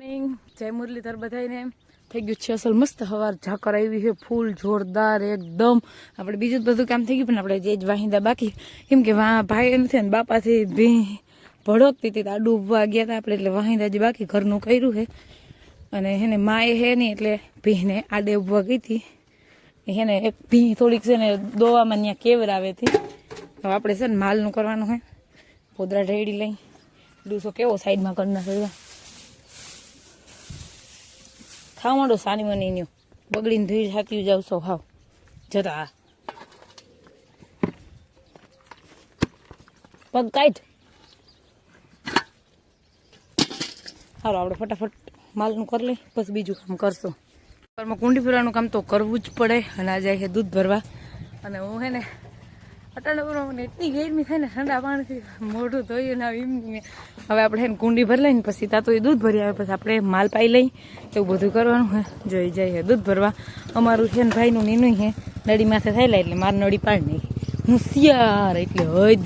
જય મુરલીધર બધાને થઈ ગયું છે અસલ મસ્ત હવાર. ઝાકર આવી છે ફૂલ જોરદાર એકદમ. આપણે બીજું બધું કામ થઈ ગયું, પણ આપણે જે જ વાહિંદા બાકી. કેમ કે વા ભાઈ નથી ને બાપાથી ભી ભડકતી હતી. આડું ઉભવા ગયા હતા આપણે, એટલે વાહિંદા જે બાકી ઘરનું કર્યું છે. અને એને માએ હે નહીં એટલે ભીને આડે ઉભવા ગઈ હતી. એને એક ભી થોડીક છે ને દોવામાં ત્યાં કેવર આવે હતી. હવે આપણે છે ને માલનું કરવાનું હોય પોદરા ઢેડી લઈ. ડૂસો કેવો સાઈડમાં કરી નાખ્યો ખાવા માંડો સાની મની ન્યો. બગડીને ધોઈ થાકી જાવ છો ખાવ જતા પગ કાઢ. હાલો આપણે ફટાફટ માલનું કરી લઈ, પછી બીજું કામ કરશું. કુંડી ફેરવાનું કામ તો કરવું જ પડે અને આજે દૂધ ભરવા. અને હું હે ને અટાણે એટલી ગરમી થાય ને ઠંડા પાણીથી મોઢું ધોયું ને આવી એમ હવે આપણે હે કુંડી ભરી લઈને પછી તા તો એ દૂધ ભરી આવે, પછી આપણે માલ પાઈ લઈ. એવું બધું કરવાનું હે. જોઈ જાય દૂધ ભરવા. અમારું છે ને ભાઈનું નીનું હે નડી માથે થયેલા એટલે મારે નડી પાડી નહીં હું શિયાર એટલે હદ.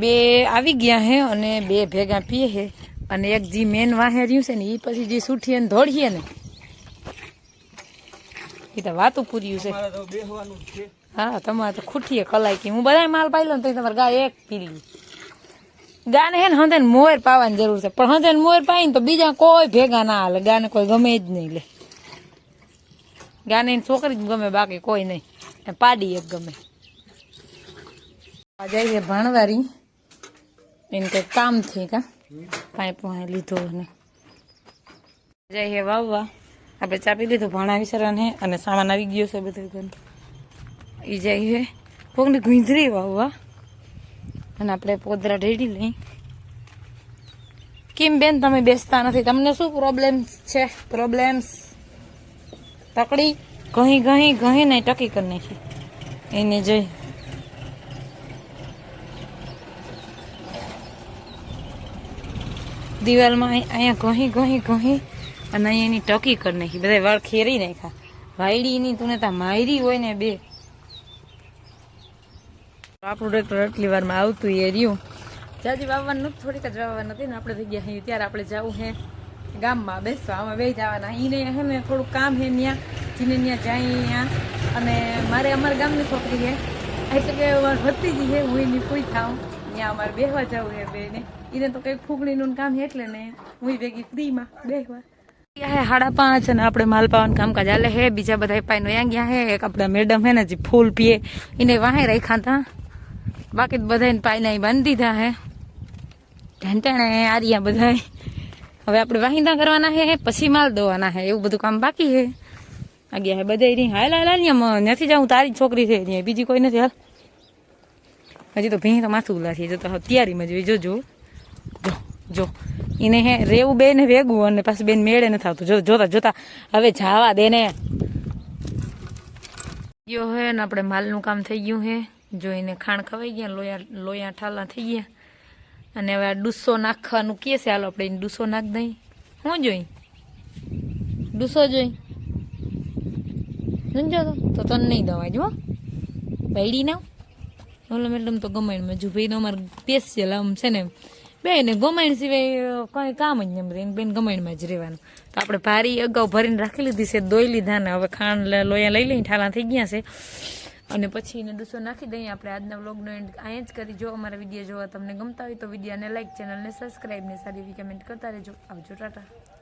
બે આવી ગયા હે અને બે ભેગા પીએ હે. અને એક જે મેન વાહે રહ્યું છે ને એ પછી જે સૂઠીએ ને ધોળીએ ને. એ તો વાતું પૂર્યું છે. હા તમારે તો ખૂટીએ કલાઈ કે. હું બધા માલ પાઈ લઉં તો તમારે ગાય એક પીલી ગાને હે ને હંધે ને મોર પાવાની જરૂર છે. પણ હંધે ને મોર પાઈ તો બીજા કોઈ ભેગા ના હાલે. ગાને કોઈ ગમે જ નહીં લે. ગાને એની છોકરી જ ગમે બાકી કોઈ નહીં. પાડી એક ગમે. જાય છે ભણવારી. એને કંઈક કામ થઈ કા? પાઇપ લીધો ને જાય છે વાવવા. આપણે ચાપી લીધું ભણાવી વિસરાને અને સામાન આવી ગયો છે બધું ઘર. એ જાય છે કોકને ગુંજરી વાવવા અને આપણે પોદરા ઢેડી લઈ. કેમ બેન, તમે બેસતા નથી? તમને શું પ્રોબ્લેમ છે? પ્રોબ્લેમ્સ તકડી? ઘણી ઘણી ઘણી નહીં, ટકી કરી નાખી. એને જઈ. દિવાલમાં અહીં- અહીંયા ઘહી ઘહી ઘહી અને અહીં એની ટકી કરી નાખી. બધા વાળ ખેરી નાખ્યા. વાયડી ની તું ને તા માયરી હોય ને બે. આપણું પ્રોડક્ટ આટલી વારમાં આવતું એ રહ્યું. જાજી વાવવાનું થોડીક જ વાવવાનું હતી ને આપણે થઈ અહીં. ત્યારે આપણે જવું હે ગામમાં બેસવા. આમાં બે જવાના. એને હે ને થોડુંક કામ હે ત્યાં જીને ત્યાં જાય ત્યાં અને મારે અમારા ગામની છોકરી હે. એટલે કે ભત્રીજી હે, હું એની પૂઈ થાઉં. ત્યાં અમારે બેહવા જવું હે બેને. એને તો કંઈક ફૂગણીનું કામ હે એટલે ને. હું ભેગી ફ્રીમાં બેહવા. હે સાડા પાંચ અને આપણે માલ પાવાનું કામકાજ હાલે હે. બીજા બધા પાઈનો ત્યાં ગયા હે. એક આપણા મેડમ હે ને જે ફૂલ પીએ, એને વાહે રાખ્યા હતા. બાકી તો બધાને પાઈના બાંધી દીધા હે. ઢેંટાણે આર્યા બધા હવે આપણે વાહિંદા કરવાના હે પછી માલ દોવાના હે. એવું બધું કામ બાકી હે. આ ગયા હે બધા રહી હાલ હાલ હાલ અહીંયા નથી જાઉં. તારી જ છોકરી છે ત્યાં બીજી કોઈ નથી, હાલ. હજી તો ભીં તો માથું ઉલાસી. જો તો હવે તૈયારીમાં જોઈ જોજો જો. જો, એને હે, રેવું બે ને વેગું અને પાછું બેન મેળે નથી આવતું જો, જોતા જોતા. હવે જાવા દે ને. ગયો હે ને, આપણે માલનું કામ થઈ ગયું હે. જોઈને ખાણ ખવાઈ ગયા, લોયા લોયા ઠાલા થઈ ગયા. અને હવે આ ડુસ્સો નાખવાનું કે છે, હાલો આપણે એને ડૂસો નાખ દઈ. હું જોઈ? ડુસ્સો જોઈ? સમજો તો? તને નહીં દવા જો પૈડી ના? ઓલો મેડમ તો ગમાઈણમાં જો ભાઈ અમારે સ્પેશિયલ આમ છે ને બે ને ગમાઈણ સિવાય કઈ કામ જ નહીં બધું બેન ગમાઈણમાં જ રહેવાનું. તો આપણે ભારી અગાઉ ભરીને રાખી લીધી છે, દોઈ લીધા ને હવે ખાંડ લોયા લઈ લઈને ઠાલા થઈ ગયા છે. અને પછી એને ડૂસો નાખી દઈએ આપણે આજના વ્લોગનો એન્ડ અહીંયા જ કરી. જો અમારા વીડિયો જોવા તમને ગમતા હોય તો વિડીયોને લાઈક ચેનલને સબસ્ક્રાઈબ ને સારી એવી કમેન્ટ કરતા રહેજો. આવજો, ટાટા.